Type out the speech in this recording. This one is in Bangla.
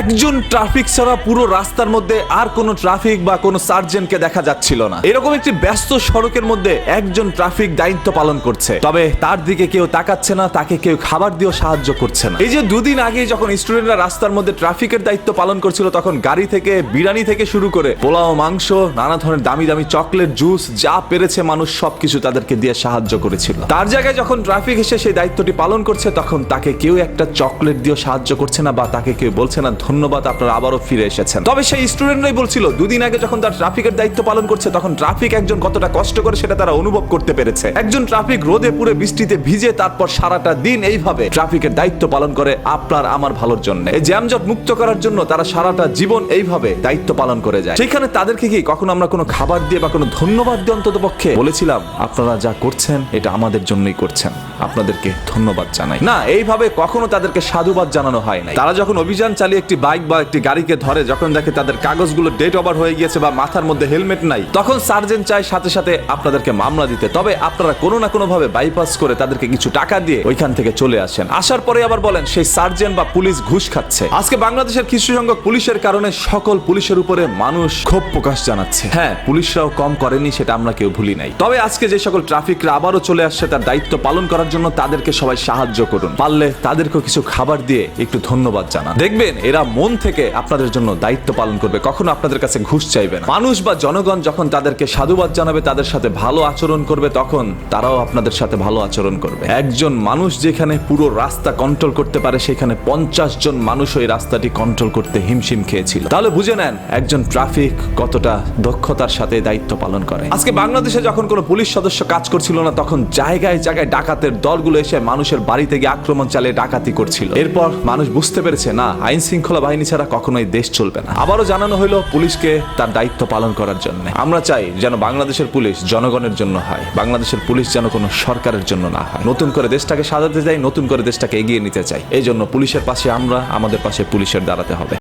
একজন ট্রাফিক ছাড়া পুরো রাস্তার মধ্যে আর কোনো ট্রাফিক বা কোনো সার্জেন্টকে দেখা যাচ্ছিল না। এরকম একটি ব্যস্ত সড়কের মধ্যে একজন ট্রাফিক দায়িত্ব পালন করছে। তবে তার দিকে কেউ তাকাচ্ছে না, তাকে কেউ খাবার দিয়েও সাহায্য করছে না। এই যে দুদিন আগে যখন স্টুডেন্টরা রাস্তার মধ্যে ট্রাফিকের দায়িত্ব পালন করছিল, তখন গাড়ি থেকে, বিরিয়ানি থেকে শুরু করে পোলাও, মাংস, নানা ধরনের দামি দামি চকলেট জুস যা পেরেছে মানুষ সবকিছু তাদেরকে দিয়ে সাহায্য করেছিল। তার জায়গায় যখন ট্রাফিক এসে সেই দায়িত্বটি পালন করছে, তখন তাকে কেউ একটা চকলেট দিয়েও সাহায্য করছে না বা তাকে কেউ বলছে না ধন্যবাদ, আপনারা আবারও ফিরে এসেছেন। তবে সেই স্টুডেন্টরাই বলছিল, দুদিন আগে যখন তার ট্রাফিকের দায়িত্ব পালন করছে, তখন ট্রাফিক একজন কতটা কষ্ট করে সেটা তারা অনুভব করতে পেরেছে। একজন ট্রাফিক রোদে পুরে বৃষ্টিতে ভিজে তারপর সারাটা দিন এইভাবে ট্রাফিকের দায়িত্ব পালন করে, আপনার আমার ভালোর জন্য। এই জ্যামজট মুক্ত করার জন্য তারা সারাটা জীবন এইভাবে দায়িত্ব পালন করে যায়। সেখানে তাদেরকে কি কখনো আমরা কোনো খাবার দিয়ে বা কোনো ধন্যবাদ দিয়ে অন্তত পক্ষে বলেছিলাম, আপনারা যা করছেন, এটা আমাদের জন্যই করছেন। আপনাদেরকে ধন্যবাদ জানাই। না, এইভাবে কখনো তাদেরকে সাধুবাদ জানানো হয় নাই। তারা যখন অভিযান চালিয়ে একটি বাইক বা একটি গাড়িকে ধরে, যখন দেখে তাদের কাগজগুলো ডেট ওভার হয়ে গিয়েছে বা মাথার মধ্যে হেলমেট নাই, তখন সার্জেন্ট চায় সাথে সাথে আপনাদেরকে মামলা দিতে। তবে আপনারা কোনো না কোনো ভাবে বাইপাস করে তাদেরকে কিছু টাকা দিয়ে ওইখান থেকে চলে আসেন। আসার পরে আবার বলেন, সেই সার্জেন্ট বা পুলিশ ঘুষ খাচ্ছে। আজকে বাংলাদেশের কিছু সংখ্যক পুলিশের কারণে সকল পুলিশের উপরে মানুষ ক্ষোভ প্রকাশ জানাচ্ছে। হ্যাঁ পুলিশরাও কম করেনি, সেটা আমরা কেউ ভুলি নাই। তবে আজকে যে সকল ট্রাফিকরা আবারও চলে আসছে, তার দায়িত্ব পালন করার জন্য তাদেরকে সবাই সাহায্য করুন। পারলে তাদেরকেও কিছু খাবার দিয়ে একটু ধন্যবাদ জানান। দেখবেন, এরা মন থেকে আপনাদের জন্য দায়িত্ব পালন করবে, কখনো আপনাদের কাছে ঘুষ চাইবে না। মানুষ বা জনগণ যখন তাদেরকে সাধুবাদ জানাবে, তাদের সাথে ভালো আচরণ করবে, তখন তারাও আপনাদের সাথে ভালো আচরণ করবে। একজন মানুষ যেখানে পুরো রাস্তা কন্ট্রোল করতে পারে, সেখানে পঞ্চাশ জন মানুষ ওই রাস্তাটি কন্ট্রোল করতে হিমশিম খেয়েছিল। তাহলে বুঝে নেন, একজন ট্রাফিক কতটা দক্ষতার সাথে দায়িত্ব পালন করে। আজকে বাংলাদেশে যখন কোনো পুলিশ সদস্য কাজ করছিল না, তখন জায়গায় জায়গায় ডাকাতের দলগুলো এসে মানুষের বাড়িতে গিয়ে আক্রমণ চালিয়ে ডাকাতি করছিল। এরপর মানুষ বুঝতে পেরেছে, না আইন শৃঙ্খলা বাহিনী ছাড়া কখনোই দেশ চলবে না। আবারও জানানো হলো পুলিশকে তার দায়িত্ব পালন করার জন্য। আমরা চাই যেন বাংলাদেশের পুলিশ জনগণের জন্য হয়, বাংলাদেশের পুলিশ যেন কোনো সরকারের জন্য না হয়। নতুন করে দেশটাকে সাজাতে চাই, নতুন করে দেশটাকে এগিয়ে নিতে চাই। এই জন্য পুলিশের পাশে আমরা, আমাদের পাশে পুলিশের দাঁড়াতে হবে।